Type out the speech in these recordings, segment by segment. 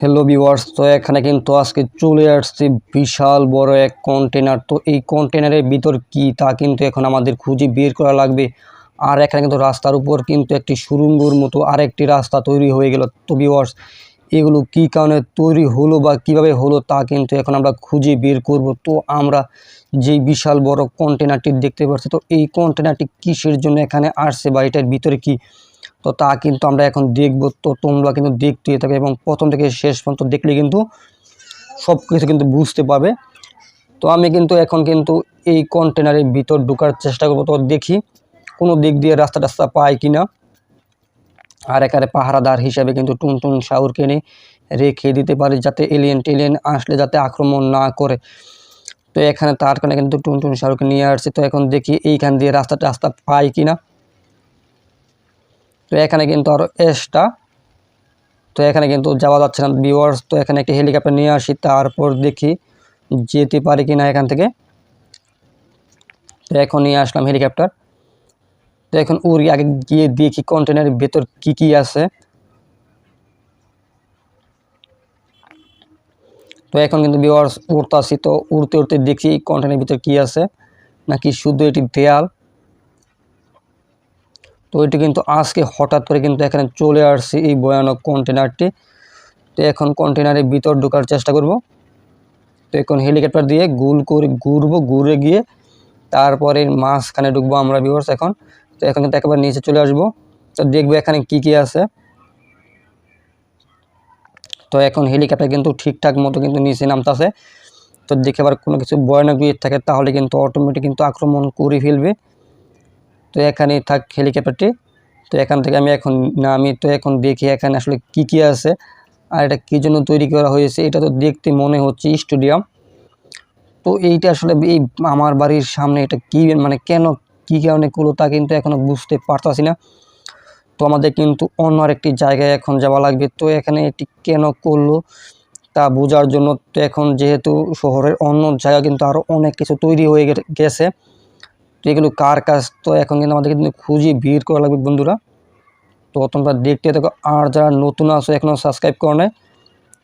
Hello viewers তো এখানে কিন্তু আজকে চলে আসছে বিশাল বড় এক কন্টেনার তো এই কন্টেনারের ভিতর কি তা কিন্তু এখন আমাদের খুঁজে বের করা লাগবে। আর এখানে কিন্তু রাস্তার উপর কিন্তু একটি সুরঙ্গর মতো আরেকটি রাস্তা তৈরি হয়ে গেল। তো ভিউয়ার্স এগুলো কি কারণে তৈরি হলো বা কীভাবে হলো তা কিন্তু এখন আমরা খুঁজে বের করব। তো আমরা যেই বিশাল বড় কন্টেনারটি দেখতে পাচ্ছি, তো এই কন্টেনারটি কিসের জন্য এখানে আসছে বা এটার ভিতরে কি তো তা কিন্তু আমরা এখন দেখব। তো তোমরা কিন্তু দেখতে থাকো এবং প্রথম থেকে শেষ পর্যন্ত দেখলে কিন্তু সব কিছু কিন্তু বুঝতে পারবে। তো আমি কিন্তু এখন কিন্তু এই কন্টেনারের ভিতর ঢোকার চেষ্টা করব। তো দেখি কোনো দিক দিয়ে রাস্তা টাস্তা পাই কি না আর একারে পাহারাদার হিসাবে কিন্তু টুনটুন শাহুরকে নিয়ে রেখে দিতে পারি যাতে এলিয়েন টেলিয়েন আসলে যাতে আক্রমণ না করে। তো এখানে তার কারণে কিন্তু টুনটুন শাহরুখকে নিয়ে আসছে। তো এখন দেখি এইখান দিয়ে রাস্তা টাস্তা পাই কি না তো এখানে কিন্তু আরও এসটা তো এখানে কিন্তু যাওয়া যাচ্ছে না ভিউয়ার্স তো এখানে একটি হেলিকপ্টার নিয়ে আসি, তারপর দেখি যেতে পারি কি না এখান থেকে। তো এখন নিয়ে আসলাম হেলিকপ্টার তো এখন উড়ি আগে গিয়ে দেখি কন্টেনারের ভেতর কি কি আছে। তো এখন কিন্তু ভিউয়ার্স উড়তাছি, তো উড়তে উড়তে দেখি কন্টেনারের ভিতর কি আছে। নাকি শুধু এটি দেয়াল। তো এটি কিন্তু আজকে হঠাৎ করে কিন্তু এখানে চলে আসছে এই ভয়ানক কন্টেনারটি তো এখন কন্টেনারের ভিতর ঢোকার চেষ্টা করব। তো এখন হেলিকপ্টার দিয়ে গুল করে ঘুরবো, ঘুরে গিয়ে তারপরে মাঝখানে ঢুকবো আমরা ভিউয়ার্স এখন। তো এখন কিন্তু একেবারে নিচে চলে আসব। তো দেখব এখানে কি কি আছে। তো এখন হেলিকপ্টার কিন্তু ঠিকঠাক মতো কিন্তু নিচে নামতেছে। তো দেখে আবার কোনো কিছু ভয়ানক ইয়ে থাকে, তাহলে কিন্তু অটোমেটিক কিন্তু আক্রমণ করে ফেলবে। তো এখানে থাক হেলিকপ্টারটি। তো এখান থেকে আমি এখন নামি, তো এখন দেখি এখানে আসলে কি কি আছে আর এটা কী জন্য তৈরি করা হয়েছে, এটা তো দেখতে মনে হচ্ছে স্টেডিয়াম। তো এইটা আসলে এই আমার বাড়ির সামনে এটা কী মানে কেন, কী কারণে করল তা কিন্তু এখনও বুঝতে পারতাছি না। তো আমাদের কিন্তু অন্য আরেকটি জায়গায় এখন যাওয়া লাগবে, তো এখানে এটি কেন করল তা বোঝার জন্য তো এখন যেহেতু শহরের অন্য জায়গা কিন্তু আরও অনেক কিছু তৈরি হয়ে গেছে। তো এগুলো কার কাজ? তো এখন কিন্তু আমাদের কিন্তু খুঁজে ভিড় করা লাগবে বন্ধুরা। তো তোমরা দেখতে দেখো আর যারা নতুন আছো এখনও সাবস্ক্রাইব করো নাই,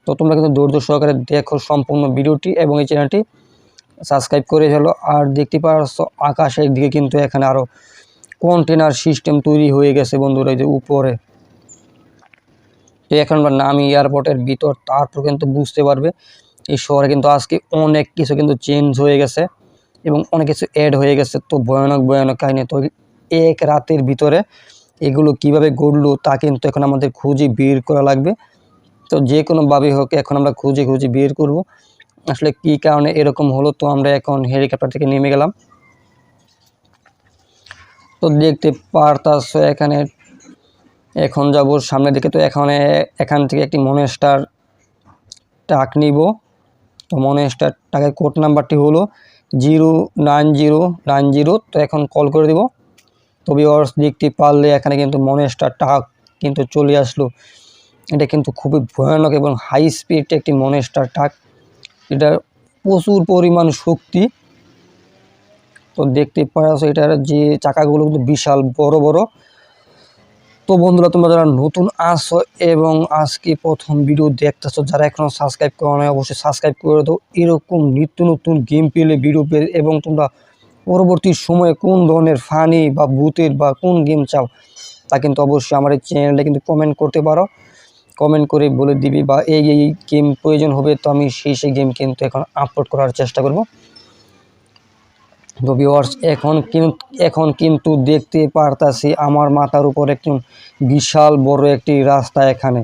তো তোমরা কিন্তু ধৈর্য সহকারে দেখো সম্পূর্ণ ভিডিওটি এবং এই চ্যানেলটি সাবস্ক্রাইব করে ফেলো। আর দেখতে পাচ্ছ আকাশের দিকে কিন্তু এখানে আরও কন্টেনার সিস্টেম তৈরি হয়ে গেছে বন্ধুরা, এই যে উপরে। তো এখন আমরা নামি এয়ারপোর্টের ভিতর, তারপর কিন্তু বুঝতে পারবে, এই শহরে কিন্তু আজকে অনেক কিছু কিন্তু চেঞ্জ হয়ে গেছে। এবং অনেক কিছু অ্যাড হয়ে গেছে। তো ভয়ানক ভয়ানক কাহিনী। তো এক রাতের ভিতরে এগুলো কীভাবে ঘটলো তা কিন্তু এখন আমাদের খুঁজে বের করা লাগবে। তো যে কোনোভাবে হোক, এখন আমরা খুঁজে খুঁজে বের করব। আসলে কি কারণে এরকম হলো? তো আমরা এখন হেলিকপ্টার থেকে নেমে গেলাম। তো দেখতে পারতাছ এখানে। এখন যাব সামনের দিকে। তো এখানে, এখান থেকে একটি মনেস্টার টাক নিব। তো মনেস্টার টাকের কোড নাম্বারটি হলো zero nine zero nine zero. তো এখন কল করে দিব। তো ভিওয়ার্স দেখতে পারলে এখানে কিন্তু মনেস্টার টাক কিন্তু চলে আসলো। এটা কিন্তু খুবই ভয়ানক এবং হাই স্পিড একটি মনেস্টার টাক এটা প্রচুর পরিমাণ শক্তি। তো দেখতে পাচ্ছ এটার যে চাকাগুলো কিন্তু বিশাল বড় বড়। তো বন্ধুরা, তোমরা যারা নতুন আসো এবং আজকে প্রথম ভিডিও দেখতেছো, যারা এখনও সাবস্ক্রাইব করো নাই, অবশ্যই সাবস্ক্রাইব করে দাও। এরকম নিত্য নতুন গেম পেলে ভিডিও পেলে এবং তোমরা পরবর্তী সময়ে কোন ধরনের ফানি বা ভূতের বা কোন গেম চাও, তা কিন্তু অবশ্যই আমার এই চ্যানেলে কিন্তু কমেন্ট করতে পারো। কমেন্ট করে বলে দিবি বা এই এই গেম প্রয়োজন হবে, তো আমি সেই সেই গেম কিন্তু এখন আপলোড করার চেষ্টা করব। তো ভিউয়ার্স এখন কিন্তু এখন কিন্তু দেখতে পারতাছি আমার মাথার উপর একটি বিশাল বড় একটি রাস্তা এখানে।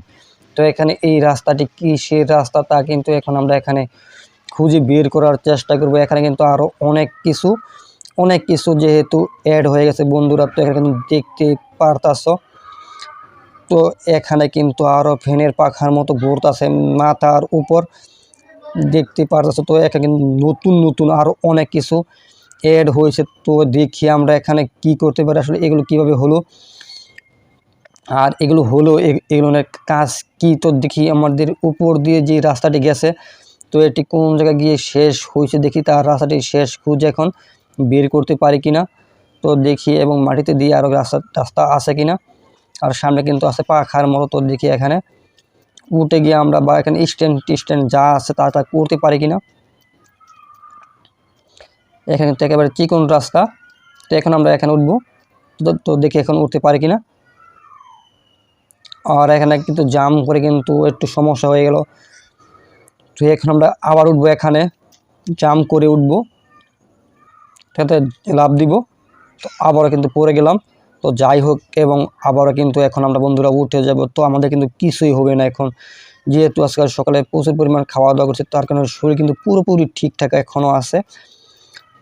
তো এখানে এই রাস্তাটি কি কিসের রাস্তা তা কিন্তু এখন আমরা এখানে খুঁজে বের করার চেষ্টা করব। এখানে কিন্তু আরও অনেক কিছু অনেক কিছু যেহেতু অ্যাড হয়ে গেছে বন্ধুরা, তো এখানে কিন্তু দেখতে পারতাছ। তো এখানে কিন্তু আরও ফ্যানের পাখার মতো ঘুরতেছে মাথার উপর, দেখতে পারতেছ। তো এখানে কিন্তু নতুন নতুন আরও অনেক কিছু অ্যাড হয়েছে, তো দেখি আমরা এখানে কি করতে পারি, আসলে এগুলো কীভাবে হলো? আর এগুলো হলো এগুলোর কাজ কি? তো দেখি আমাদের উপর দিয়ে যে রাস্তাটি গেছে, তো এটি কোন জায়গায় গিয়ে শেষ হয়েছে দেখি তার রাস্তাটি শেষ খুঁজে এখন বের করতে পারি কিনা? তো দেখি, এবং মাটিতে দিয়ে আরও রাস্তা রাস্তা আছে কিনা? আর সামনে কিন্তু আছে পাখার মতো, তো দেখি এখানে। উঠে গিয়ে আমরা বা এখানে স্ট্যান্ড টিস্ট্যান্ড যা আছে তা তা করতে পারি কিনা? এখানে তো একেবারে চিকন রাস্তা। তো এখন আমরা এখানে উঠবো। তো- তো দেখি এখন উঠতে পারি কিনা। আর এখানে কিন্তু জাম করে কিন্তু একটু সমস্যা হয়ে গেল। তো এখন আমরা আবার উঠবো এখানে। জাম করে উঠবো। তাতে লাভ দিব। তো আবারও কিন্তু পড়ে গেলাম। তো যাই হোক, এবং আবারও কিন্তু এখন আমরা বন্ধুরা উঠে যাব। তো আমাদের কিন্তু কিছুই হবে না এখন। যেহেতু আজকাল সকালে প্রচুর পরিমাণ খাওয়া দাওয়া করছে, তার কারণে শরীর কিন্তু পুরোপুরি ঠিকঠাক এখনও আছে।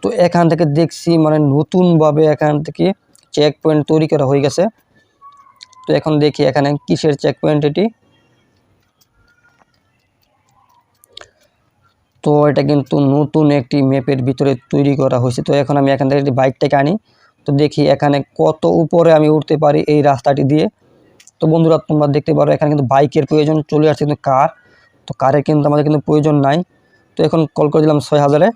তো এখান থেকে দেখছি মানে নতুনভাবে এখান থেকে চেক পয়েন্ট তৈরি করা হয়ে গেছে। তো এখন দেখি এখানে কিসের চেক পয়েন্ট এটি। তো এটা কিন্তু নতুন একটি ম্যাপের ভিতরে তৈরি করা হয়েছে। তো এখন আমি এখান থেকে একটি বাইকটাকে আনি। তো দেখি এখানে কত উপরে আমি উঠতে পারি এই রাস্তাটি দিয়ে। তো বন্ধুরা, তোমরা দেখতে পারো এখানে কিন্তু বাইকের প্রয়োজন চলে আসছে কিন্তু কার তো কারের কিন্তু আমাদের কিন্তু প্রয়োজন নাই। তো এখন কল করে দিলাম ছয় হাজারে।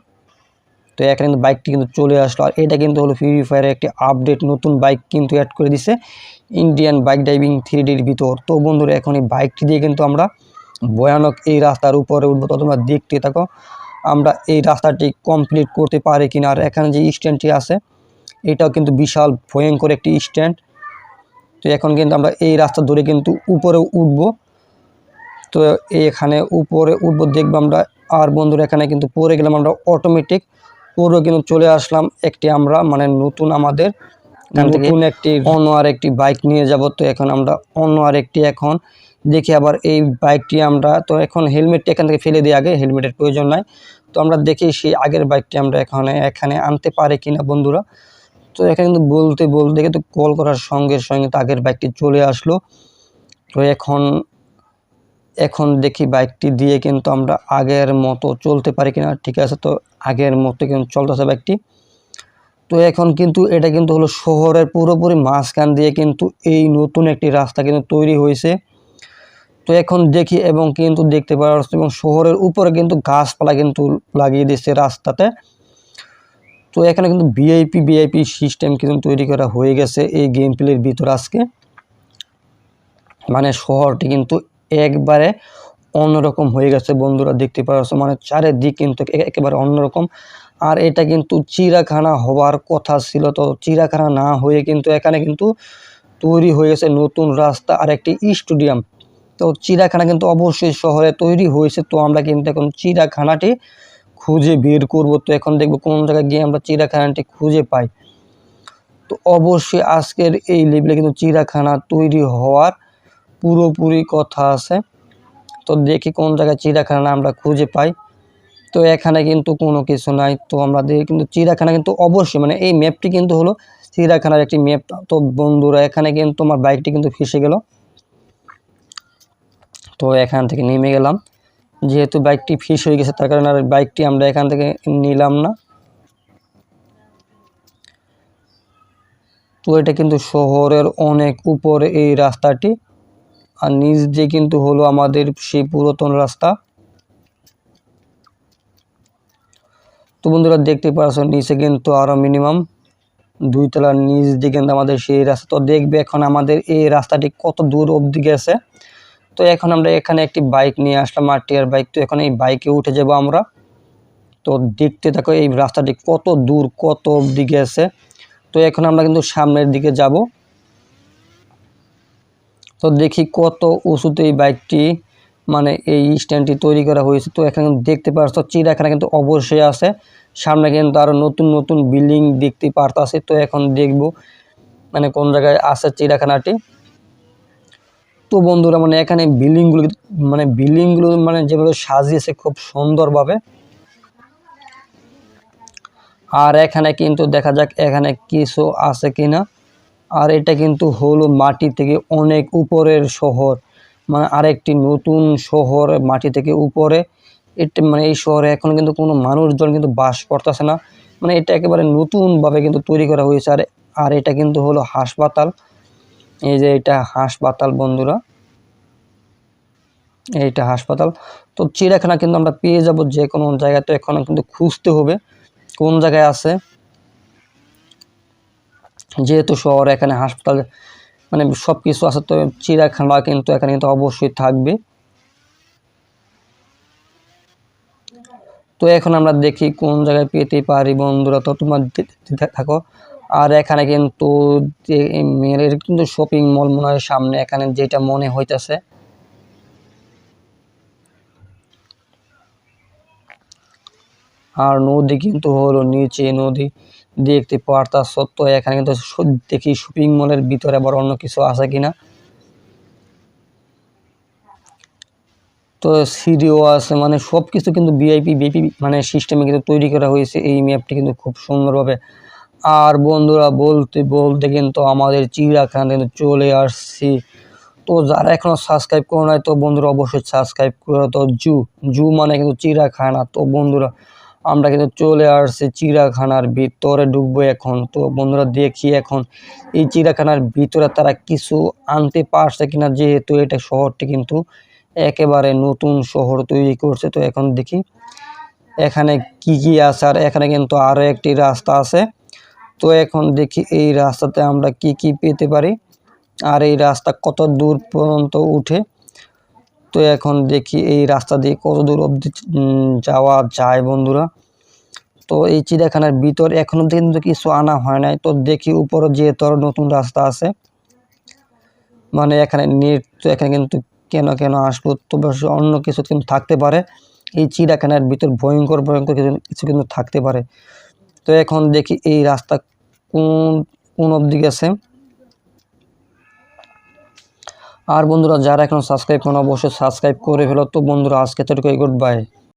তো এখানে কিন্তু বাইকটি কিন্তু চলে আসলো। আর এটা কিন্তু হলো ফ্রি ফায়ারের একটি আপডেট নতুন বাইক কিন্তু অ্যাড করে দিছে ইন্ডিয়ান বাইক ড্রাইভিং থ্রি ডির ভিতর। তো বন্ধুরা, এখন এই বাইকটি দিয়ে কিন্তু আমরা ভয়ানক এই রাস্তার উপরে উঠবো। তো তোমরা দেখতে থাকো, আমরা এই রাস্তাটি কমপ্লিট করতে পারি কিনা। আর এখানে যে স্ট্যান্ডটি আছে, এটাও কিন্তু বিশাল ভয়ঙ্কর একটি স্ট্যান্ড তো এখন কিন্তু আমরা এই রাস্তা ধরে কিন্তু উপরে উঠব। তো এখানে উপরে উঠবো, দেখব আমরা। আর বন্ধুরা, এখানে কিন্তু পরে গেলাম আমরা অটোমেটিক পুরো কিন্তু চলে আসলাম একটি আমরা মানে নতুন আমাদের। নতুন একটি অন্য আর একটি বাইক নিয়ে যাব তো এখন আমরা অন্য আর একটি এখন। দেখি আবার এই বাইকটি আমরা তো এখন হেলমেটটি এখান থেকে ফেলে দিই আগে হেলমেটের প্রয়োজন নাই। তো আমরা দেখি সেই আগের বাইকটি আমরা এখানে এখানে আনতে পারি কিনা বন্ধুরা। তো এখানে কিন্তু বলতে বলতে কিন্তু কল করার সঙ্গে সঙ্গে তো আগের বাইকটি চলে আসলো। তো এখন এখন দেখি বাইকটি দিয়ে কিন্তু আমরা আগের মতো চলতে পারি কিনা, ঠিক আছে? তো আগের মতো কিন্তু চলতেছে বাইকটি। তো এখন কিন্তু এটা কিন্তু হলো শহরের পুরোপুরি মাঝখান দিয়ে কিন্তু এই নতুন একটি রাস্তা কিন্তু তৈরি হয়েছে। তো এখন দেখি এবং কিন্তু দেখতে পাওয়া যাচ্ছে এবং শহরের উপরে কিন্তু গাছপালা কিন্তু লাগিয়ে দিয়েছে রাস্তাতে। তো এখানে কিন্তু ভিআইপি ভিআইপি সিস্টেম কিন্তু তৈরি করা হয়ে গেছে এই গেম প্লের ভিতর আজকে। মানে শহরটি কিন্তু একবারে অন্যরকম হয়ে গেছে বন্ধুরা, দেখতে পাচ্ছ? মানে চারিদিক কিন্তু একে- একেবারে অন্যরকম। আর এটা কিন্তু চিড়াখানা হওয়ার কথা ছিল। তো চিড়াখানা না হয়ে কিন্তু এখানে কিন্তু তৈরি হয়ে গেছে নতুন রাস্তা আর একটি স্টেডিয়াম। তো চিড়াখানা কিন্তু অবশ্যই শহরে তৈরি হয়েছে। তো আমরা কিন্তু এখন চিড়াখানাটি খুঁজে বের করব। তো এখন দেখব কোন জায়গায় গিয়ে আমরা চিড়াখানাটি খুঁজে পাই। তো অবশ্যই আজকের এই লেভেলে কিন্তু চিড়াখানা তৈরি হওয়ার পুরোপুরি কথা আছে। তো দেখি কোন জায়গায় চিড়াখানা আমরা খুঁজে পাই। তো এখানে কিন্তু কোনো কিছু নাই। তো আমাদের কিন্তু চিড়াখানা কিন্তু অবশ্যই মানে এই ম্যাপটি কিন্তু হলো চিড়াখানার একটি ম্যাপ তো বন্ধুরা, এখানে কিন্তু আমার বাইকটি কিন্তু ফেসে গেল। তো এখান থেকে নেমে গেলাম। যেহেতু বাইকটি ফিস হয়ে গেছে, তার কারণে আর বাইকটি আমরা এখান থেকে নিলাম না। তো এটা কিন্তু শহরের অনেক উপরে এই রাস্তাটি। আর নিচ দিয়ে কিন্তু হলো আমাদের সেই পুরাতন রাস্তা। তো বন্ধুরা দেখতে পাচ্ছ নিচে কিন্তু আরও মিনিমাম দুই তলার নিচ দিয়ে কিন্তু আমাদের সেই রাস্তা। তো দেখবে এখন আমাদের এই রাস্তাটি কত দূর অবধি গেছে। তো এখন আমরা এখানে একটি বাইক নিয়ে আসলাম আর টিয়ার বাইক তো এখন এই বাইকে উঠে যাব আমরা। তো দেখতে থাকো এই রাস্তাটি কত দূর, কত অবধি গেছে। তো এখন আমরা কিন্তু সামনের দিকে যাব। তো দেখি কত উঁচুতে এই বাইকটি মানে এই স্ট্যান্ডটি তৈরি করা হয়েছে। তো এখানে দেখতে পাচ্ছ চিড়াখানা কিন্তু অবশ্যই আছে। সামনে কিন্তু আরও নতুন নতুন বিল্ডিং দেখতে পারতাছে। তো এখন দেখব মানে কোন জায়গায় আছে চিড়াখানাটি তো বন্ধুরা মানে এখানে বিল্ডিংগুলো মানে বিল্ডিংগুলো মানে যেভাবে সাজিয়েছে খুব সুন্দরভাবে। আর এখানে কিন্তু দেখা যাক, এখানে কিছু আছে কিনা। আর এটা কিন্তু হলো মাটি থেকে অনেক উপরের শহর। মানে আরেকটি নতুন শহর মাটি থেকে উপরে। এটা মানে এই শহরে এখন কিন্তু কোনো মানুষজন কিন্তু বাস করতেছে না। মানে এটা একেবারে নতুনভাবে কিন্তু তৈরি করা হয়েছে। আর আর এটা কিন্তু হলো হাসপাতাল। এই যে এটা হাসপাতাল বন্ধুরা। এইটা হাসপাতাল। তো চিড়িয়াখানা কিন্তু আমরা পেয়ে যাব যে কোনো জায়গায়। তো এখন কিন্তু খুঁজতে হবে কোন জায়গায় আছে। যেহেতু শহর, এখানে হাসপাতাল মানে সব কিছু আছে তো চিড়াখানা কিন্তু এখানে কিন্তু অবশ্যই থাকবে। তো এখন আমরা দেখি কোন জায়গায় পেতে পারি বন্ধুরা, তো তোমার থাকো। আর এখানে কিন্তু মেয়ের কিন্তু শপিং মল মনে হয় সামনে, এখানে যেটা মনে হইতেছে। আর নদী কিন্তু হলো নিচে নদী। দেখতে পারতাস তো এখানে কিন্তু দেখি শপিং মলের ভিতরে আবার অন্য কিছু আছে কিনা। তো সিডিও আছে মানে সব কিছু কিন্তু ভিআইপি ভিপি মানে সিস্টেমে কিন্তু তৈরি করা হয়েছে। এই ম্যাপটি কিন্তু খুব সুন্দরভাবে। আর বন্ধুরা, বলতে বলতে কিন্তু আমাদের চিড়িয়াখানা কিন্তু চলে আসছি। তো যারা এখনও সাবস্ক্রাইব করো নাই, তো বন্ধুরা অবশ্যই সাবস্ক্রাইব করো। তো জু জু মানে কিন্তু চিড়িয়াখানা। তো বন্ধুরা আমরা কিন্তু চলে আসছি চিড়িয়াখানার ভিতরে ঢুকবো এখন। তো বন্ধুরা দেখি এখন এই চিড়িয়াখানার ভিতরে তারা কিছু আনতে পারছে কিনা, যেহেতু এটা শহরটি কিন্তু একেবারে নতুন শহর তৈরি করছে। তো এখন দেখি এখানে কি কি আছে আর এখানে কিন্তু আরও একটি রাস্তা আছে। তো এখন দেখি এই রাস্তাতে আমরা কি কি পেতে পারি। আর এই রাস্তা কত দূর পর্যন্ত উঠে তো এখন দেখি এই রাস্তা দিয়ে কত দূর অবধি যাওয়া যায় বন্ধুরা। তো এই চিড়িয়াখানার ভিতর এখনও কিন্তু কিছু আনা হয় নাই। তো দেখি উপরে যেহেতু আরও নতুন রাস্তা আছে মানে এখানে নেট তো এখানে কিন্তু কেন কেন আসলো তো অন্য কিছু কিন্তু থাকতে পারে। এই চিড়িয়াখানার ভিতর ভয়ঙ্কর ভয়ঙ্কর কিছু কিন্তু থাকতে পারে। তো এখন দেখি এই রাস্তা কোন কোন অবধি গেছে। আর বন্ধুরা, যারা এখন সাবস্ক্রাইব করেন, অবশ্যই সাবস্ক্রাইব করে ফেলো। তো বন্ধুরা, আজকে তো গুড বাই